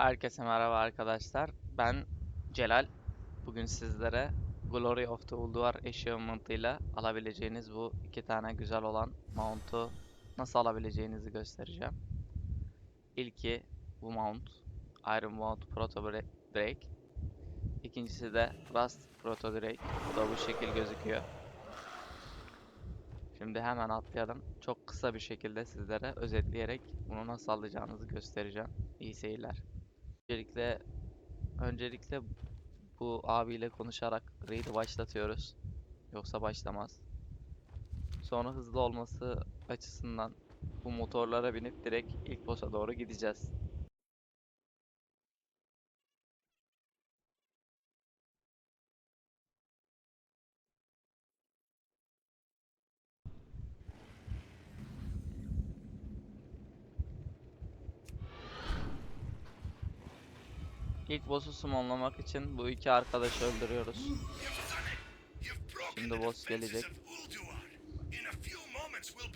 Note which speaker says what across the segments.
Speaker 1: Herkese merhaba arkadaşlar. Ben Celal. Bugün sizlere Glory of the Ulduar Achievement ile alabileceğiniz bu iki tane güzel olan mount'u nasıl alabileceğinizi göstereceğim. İlki bu mount. Iron Mount Proto Drake. İkincisi de Rust Proto Drake. Bu da bu şekil gözüküyor. Şimdi hemen atlayalım. Çok kısa bir şekilde sizlere özetleyerek bunu nasıl alacağınızı göstereceğim. İyi seyirler. Öncelikle öncelikle bu abiyle konuşarak raid'i başlatıyoruz. Yoksa başlamaz. Sonra hızlı olması açısından bu motorlara binip direkt ilk boss'a doğru gideceğiz. İlk boss'u summonlamak için bu iki arkadaşı öldürüyoruz.
Speaker 2: Şimdi boss gelecek. In a few moments we'll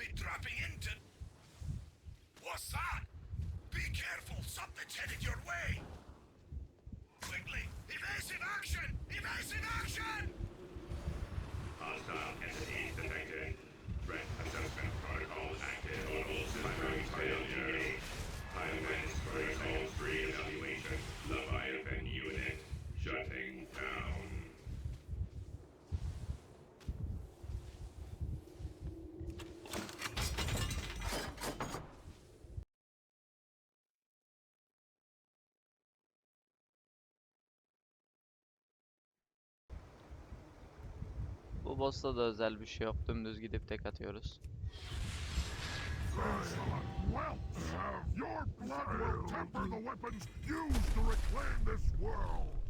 Speaker 1: boss'ta da özel bir şey yok. Dümdüz gidip tek atıyoruz.
Speaker 3: Your blood will temper the weapons used to reclaim this world.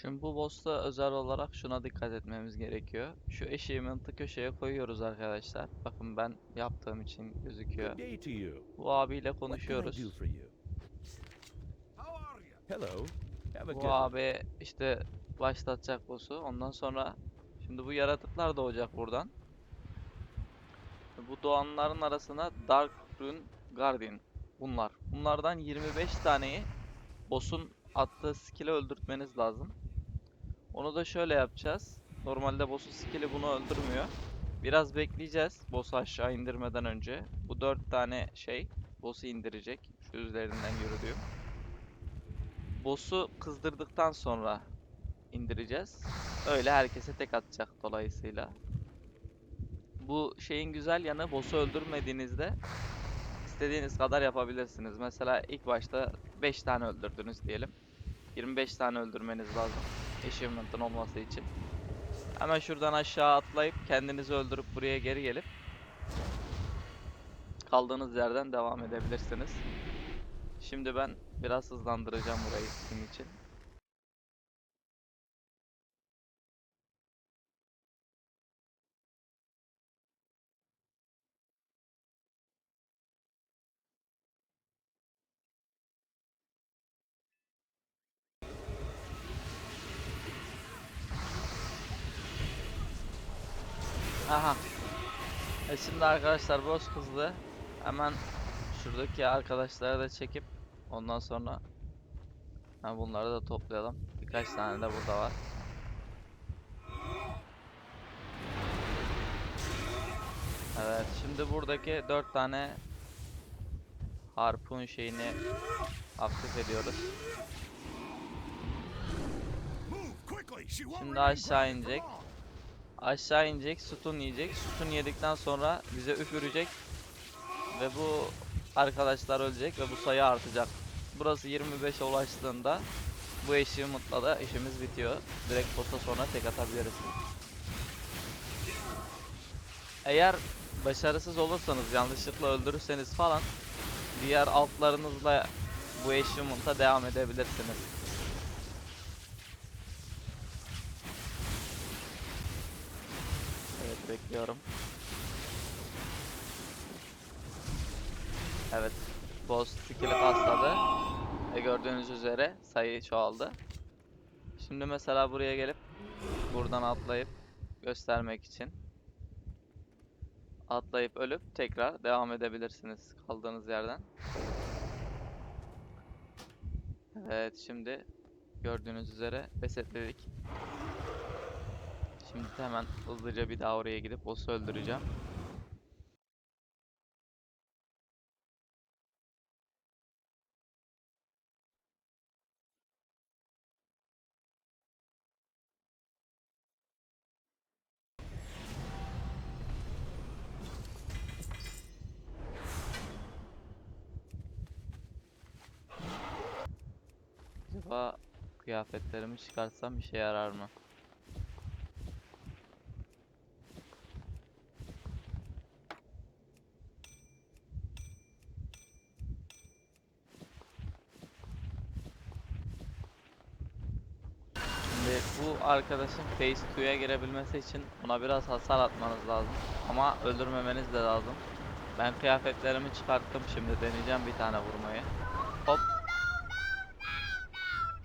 Speaker 1: Şimdi bu boss'ta özel olarak şuna dikkat etmemiz gerekiyor. Şu achievement'ı köşeye koyuyoruz arkadaşlar. Bakın ben yaptığım için gözüküyor. Bu abiyle konuşuyoruz. Bu abi işte başlatacak boss'u. Ondan sonra şimdi bu yaratıklar doğacak buradan. Bu doğanların arasına Dark Rune Guardian. Bunlar. Bunlardan 25 taneyi boss'un attığı skill'e öldürtmeniz lazım. Onu da şöyle yapacağız. Normalde boss'un skill'i bunu öldürmüyor. Biraz bekleyeceğiz boss'u aşağı indirmeden önce. Bu 4 tane şey boss'u indirecek. Şu üzerinden yürüdüğüm. Boss'u kızdırdıktan sonra indireceğiz. Öyle herkese tek atacak dolayısıyla. Bu şeyin güzel yanı boss'u öldürmediğinizde istediğiniz kadar yapabilirsiniz. Mesela ilk başta 5 tane öldürdünüz diyelim. 25 tane öldürmeniz lazım. Achievement'ın olması için. Hemen şuradan aşağı atlayıp kendinizi öldürüp buraya geri gelip kaldığınız yerden devam edebilirsiniz. Şimdi ben biraz hızlandıracağım burayı sizin için. E şimdi arkadaşlar boss kızdı. Hemen şuradaki arkadaşları da çekip ondan sonra ha bunları da toplayalım. Birkaç tane de burada var. Evet, şimdi buradaki dört tane harpun şeyini aktif ediyoruz. Şimdi aşağı inecek. Aşağı inecek, sütun yiyecek. Sütun yedikten sonra bize üfürecek. Ve bu arkadaşlar ölecek ve bu sayı artacak. Burası 25'e ulaştığında bu achievement'la da işimiz bitiyor. Direkt boss'a sonra tek atabiliriz. Eğer başarısız olursanız, yanlışlıkla öldürürseniz falan diğer altlarınızla bu achievement'a devam edebilirsiniz. Evet bekliyorum. Evet. Boss skill'i pasladı. Ve gördüğünüz üzere sayı çoğaldı. Şimdi mesela buraya gelip buradan atlayıp göstermek için. Atlayıp ölüp tekrar devam edebilirsiniz kaldığınız yerden. Evet şimdi gördüğünüz üzere resetledik. Şimdi de hemen hızlıca bir daha oraya gidip boss'u öldüreceğim. Acaba kıyafetlerimi çıkarsam işe yarar mı? Şimdi bu arkadaşın Phase 2'ye girebilmesi için ona biraz hasar atmanız lazım. Ama öldürmemeniz de lazım. Ben kıyafetlerimi çıkarttım şimdi deneyeceğim bir tane vurmayı. Hop.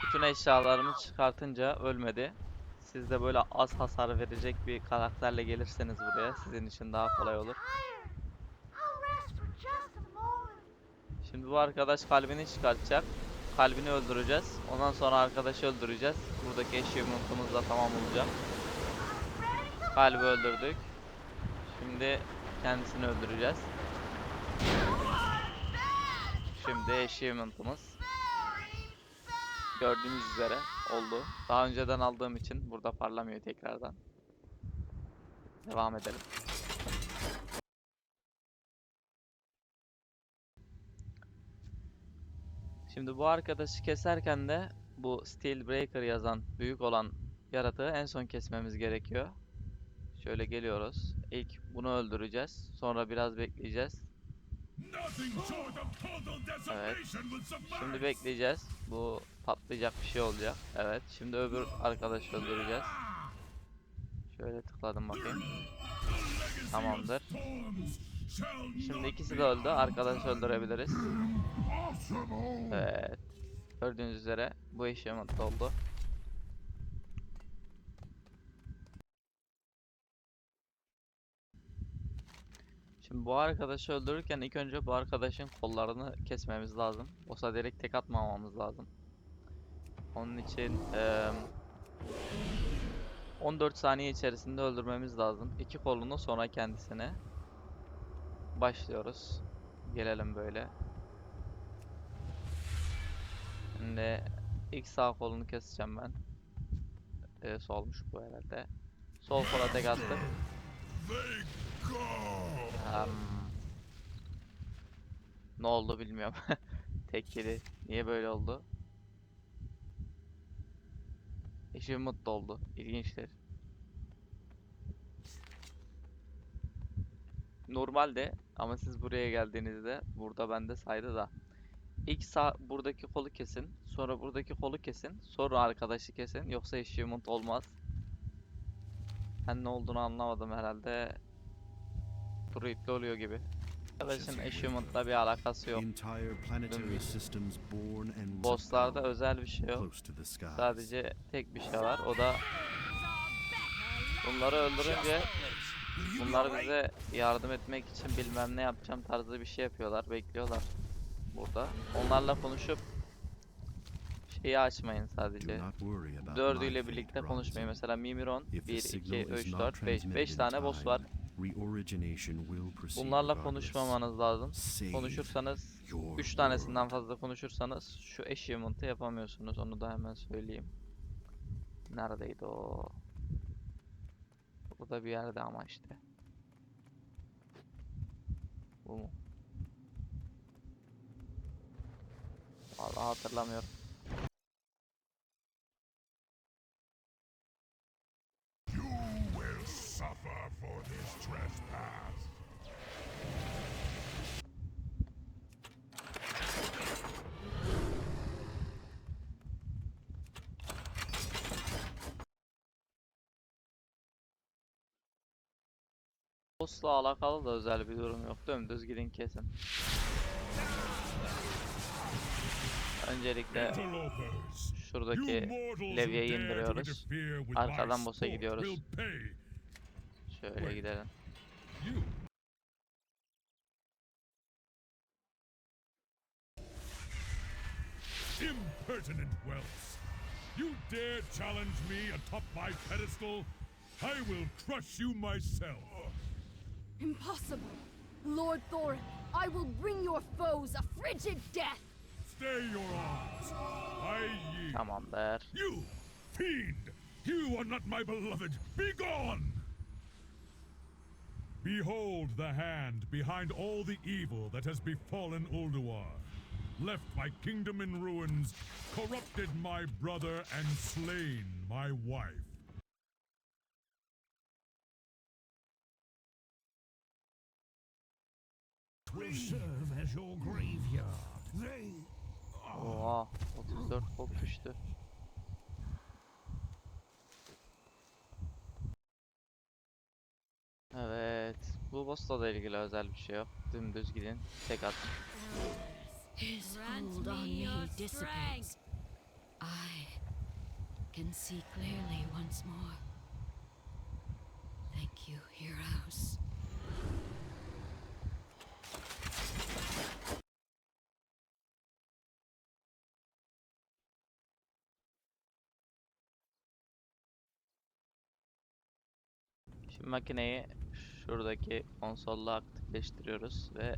Speaker 1: Bütün eşyalarımı çıkartınca ölmedi. Siz de böyle az hasar verecek bir karakterle gelirseniz buraya sizin için daha kolay olur. Şimdi bu arkadaş kalbini çıkartacak. Kalbini öldüreceğiz. Ondan sonra arkadaşı öldüreceğiz. Buradaki achievement'ımız da tamam olacak. Kalbi öldürdük. Şimdi kendisini öldüreceğiz. Şimdi achievement'ımız gördüğünüz üzere oldu. Daha önceden aldığım için burada parlamıyor tekrardan. Devam edelim. Şimdi bu arkadaşı keserken de bu Steel Breaker yazan büyük olan yaratığı en son kesmemiz gerekiyor. Şöyle geliyoruz. İlk bunu öldüreceğiz. Sonra biraz bekleyeceğiz. Evet. Şimdi bekleyeceğiz. Bu patlayacak bir şey olacak. Evet. Şimdi öbür arkadaşı öldüreceğiz. Şöyle tıkladım bakayım. Tamamdır. Şimdi ikisi de öldü. Arkadaşı öldürebiliriz. Evet. Gördüğünüz üzere bu achievement oldu. Şimdi bu arkadaşı öldürürken ilk önce bu arkadaşın kollarını kesmemiz lazım. Olsa direkt tek atmamamız lazım. Onun için eee 14 saniye içerisinde öldürmemiz lazım. İki kolunu sonra kendisine. Başlıyoruz. Gelelim böyle. Şimdi ilk sağ kolunu keseceğim ben. Ee, solmuş bu herhalde. Sol kola tek attım. Em, ne oldu bilmiyorum. tek. Niye böyle oldu? Eşim mutlu oldu. İlginçtir. Normalde ama siz buraya geldiğinizde burada bende saydı da ilk sağ buradaki kolu kesin, sonra buradaki kolu kesin, sonra arkadaşı kesin yoksa achievement olmaz. Ben ne olduğunu anlamadım herhalde. Druid'li oluyor gibi. Arkadaşın achievement'la bir alakası yok. Bosslarda özel bir şey yok. Sadece tek bir şey var. O da bunları öldürünce bunlar bize yardım etmek için bilmem ne yapacağım tarzı bir şey yapıyorlar. Bekliyorlar burada. Onlarla konuşup şeyi açmayın sadece. Dördüyle birlikte konuşmayın. Mesela Mimiron
Speaker 4: If
Speaker 1: 1,
Speaker 4: the
Speaker 1: 2,
Speaker 4: signal is
Speaker 1: 3,
Speaker 4: not
Speaker 1: 4, 5. 5
Speaker 4: transmitted in
Speaker 1: tane boss var. Bunlarla konuşmamanız lazım. Konuşursanız
Speaker 4: your
Speaker 1: 3 tanesinden fazla konuşursanız şu achievement'ı yapamıyorsunuz. Onu da hemen söyleyeyim. Neredeydi o? Burada bir yerde ama işte. Bu mu? Vallahi hatırlamıyorum. Boss'la alakalı da özel bir durum yok. Dümdüz gidin kesin. Öncelikle şuradaki levyeyi indiriyoruz. Arkadan boss'a gidiyoruz. Şöyle gidelim.
Speaker 3: İmpertinent whelps! You dare challenge me atop my pedestal? I will crush you myself.
Speaker 5: Impossible! Lord Thorin, I will bring your foes a frigid death!
Speaker 3: Stay your arms. I yield.
Speaker 1: Tamamdır.
Speaker 3: You, fiend! You are not my beloved! Be gone! Behold the hand behind all the evil that has befallen Ulduar. Left my kingdom in ruins, corrupted my brother, and slain my wife.
Speaker 1: Oha 34 gold düştü. Evet. Bu boss'la da ilgili özel bir şey yok. Dümdüz gidin. Tek at.
Speaker 5: I can see clearly once more. Thank you, heroes.
Speaker 1: Şimdi makineyi şuradaki konsolla aktifleştiriyoruz ve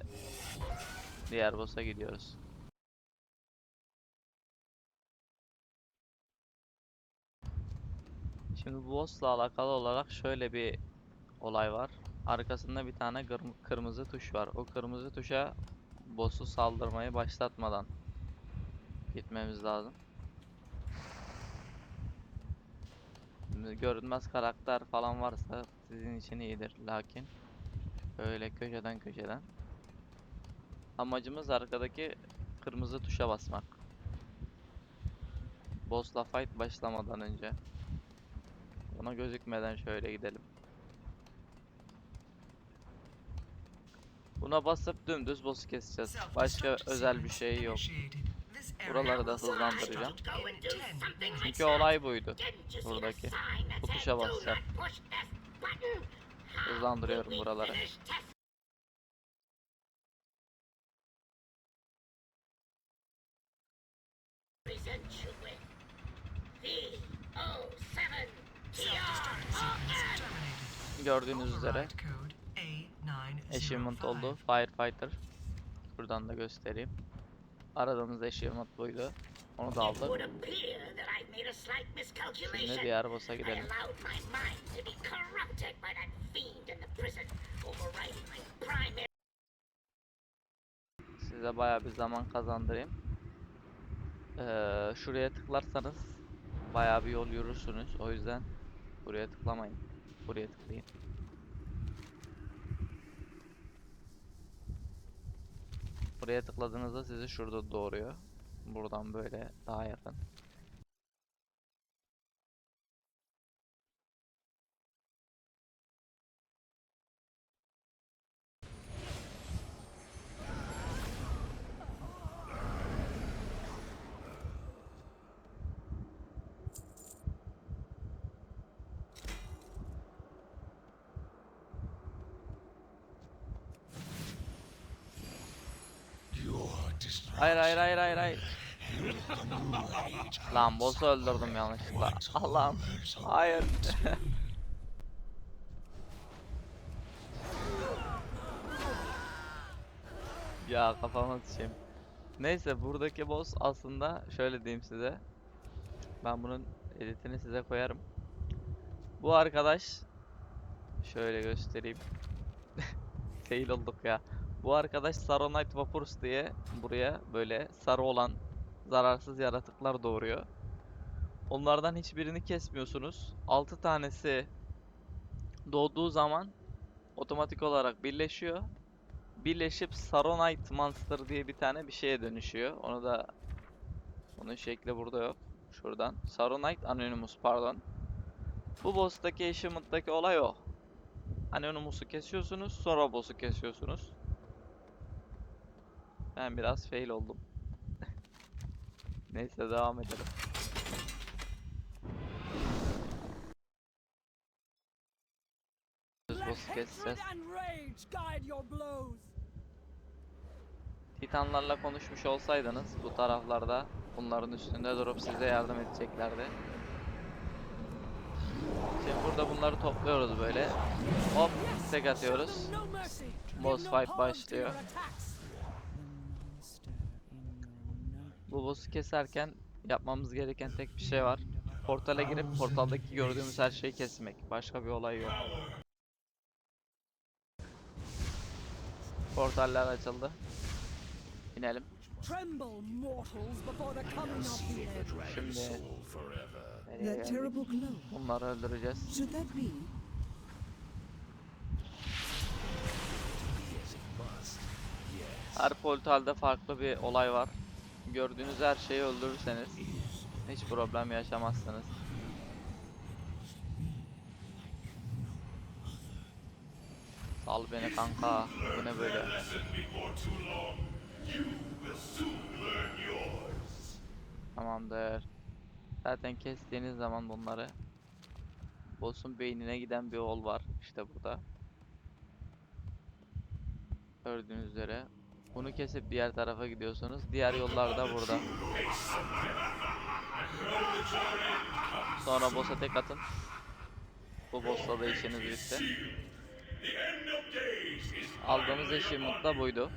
Speaker 1: diğer boss'a gidiyoruz. Şimdi bu boss'la alakalı olarak şöyle bir olay var. Arkasında bir tane kırm- kırmızı tuş var. O kırmızı tuşa boss'u saldırmayı başlatmadan gitmemiz lazım. Şimdi görünmez karakter falan varsa sizin için iyidir lakin öyle köşeden köşeden amacımız arkadaki kırmızı tuşa basmak. Boss'la fight başlamadan önce ona gözükmeden şöyle gidelim. Buna basıp dümdüz boss'u keseceğiz. Başka özel bir şey yok. Buraları da hızlandıracağım. Çünkü olay buydu. Buradaki. Bu tuşa basacağım. Hızlandırıyorum buraları. Gördüğünüz üzere achievement oldu. Firefighter. Buradan da göstereyim. Aradığımız achievement buydu. Onu da aldık. Şimdi diğer boss'a gidelim. Size baya bir zaman kazandırayım. Ee, şuraya tıklarsanız baya bir yol yürürsünüz. O yüzden buraya tıklamayın. Buraya tıklayın. Buraya tıkladığınızda sizi şurada doğuruyor. Buradan böyle daha yakın. Hayır hayır hayır hayır hayır. Lan boss'u öldürdüm yanlışlıkla. Allah'ım. Hayır. ya kafama sıçayım. Neyse buradaki boss aslında şöyle diyeyim size. Ben bunun editini size koyarım. Bu arkadaş şöyle göstereyim. Fail olduk ya. Bu arkadaş Saronite Vapors diye buraya böyle sarı olan zararsız yaratıklar doğuruyor. Onlardan hiçbirini kesmiyorsunuz. 6 tanesi doğduğu zaman otomatik olarak birleşiyor. Birleşip Saronite Monster diye bir tane bir şeye dönüşüyor. Onu da onun şekli burada yok. Şuradan. Saronite Anonymous pardon. Bu boss'taki achievement'taki olay o. Anonymous'u kesiyorsunuz, sonra boss'u kesiyorsunuz. Ben biraz fail oldum. Neyse devam edelim. Titanlarla konuşmuş olsaydınız bu taraflarda bunların üstünde durup size yardım edeceklerdi. Şimdi burada bunları topluyoruz böyle. Hop tek atıyoruz. Boss fight başlıyor. Bu boss'u keserken yapmamız gereken tek bir şey var. Portala girip portaldaki gördüğümüz her şeyi kesmek. Başka bir olay yok. Portaller açıldı. İnelim. Şimdi. Bunları öldüreceğiz. Her portalde farklı bir olay var. Gördüğünüz her şeyi öldürürseniz hiç problem yaşamazsınız. Sal beni kanka. Bu ne böyle? Tamamdır. Zaten kestiğiniz zaman bunları boss'un beynine giden bir yol var. İşte burada. Gördüğünüz üzere. Bunu kesip diğer tarafa gidiyorsunuz. Diğer yollar da burada. Sonra boss'a tek atın. Bu boss'la da işiniz bitti. Aldığımız achievement da buydu.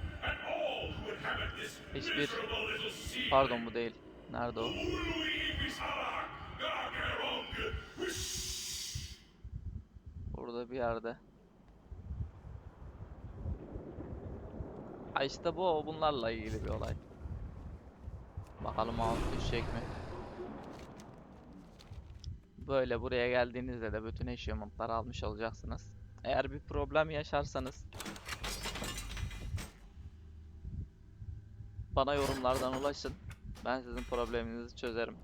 Speaker 1: Hiçbir... Pardon bu değil. Nerede o? Burada bir yerde. Ha işte bu bunlarla ilgili bir olay. Bakalım alt düşecek mi? Böyle buraya geldiğinizde de bütün achievement'ları almış olacaksınız. Eğer bir problem yaşarsanız bana yorumlardan ulaşın. Ben sizin probleminizi çözerim.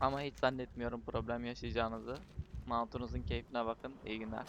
Speaker 1: Ama hiç zannetmiyorum problem yaşayacağınızı. Mount'unuzun keyfine bakın. İyi günler.